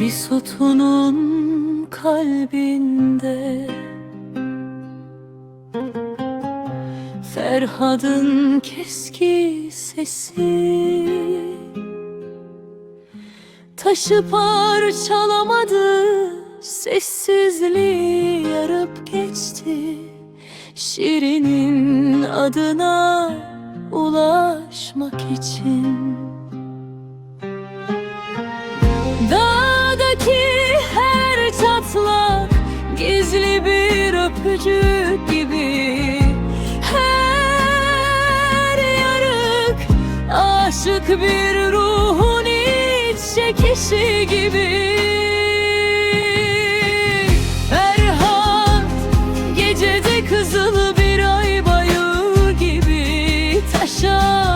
Bir sütunun kalbinde Ferhad'ın keski sesi Taşı parçalamadı Sessizliği yarıp geçti Şirin'in adına ulaşmak için öpücük gibi. Her yarık Aşık bir ruhun iç çekişi gibi. Ferhat Gecede kızıl bir ay bayağı gibi Taşa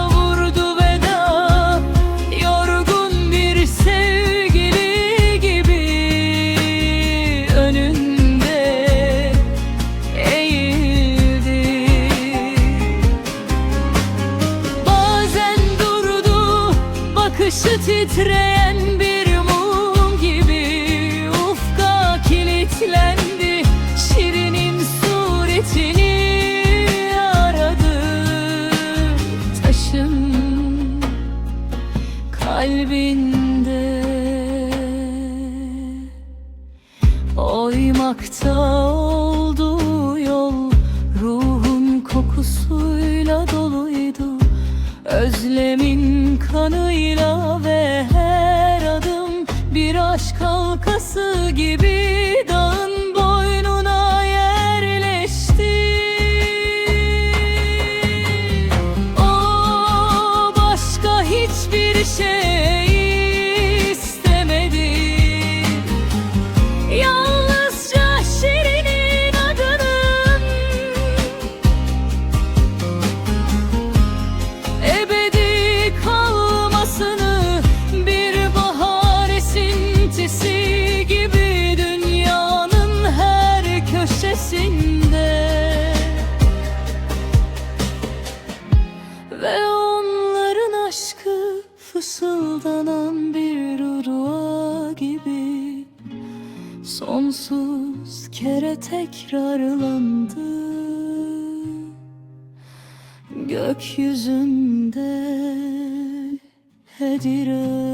bakışı titreyen bir mum gibi Ufka kilitlendi. Şirin'in suretini aradı. Taşın kalbinde Oymakta olduğu Özlemin kanıyla ve her adım Bir aşk halkası gibi Dağın boynuna yerleşti. O başka hiçbir şey fısıldanan bir dua gibi Sonsuz kere tekrarlandı. Gökyüzünde hedire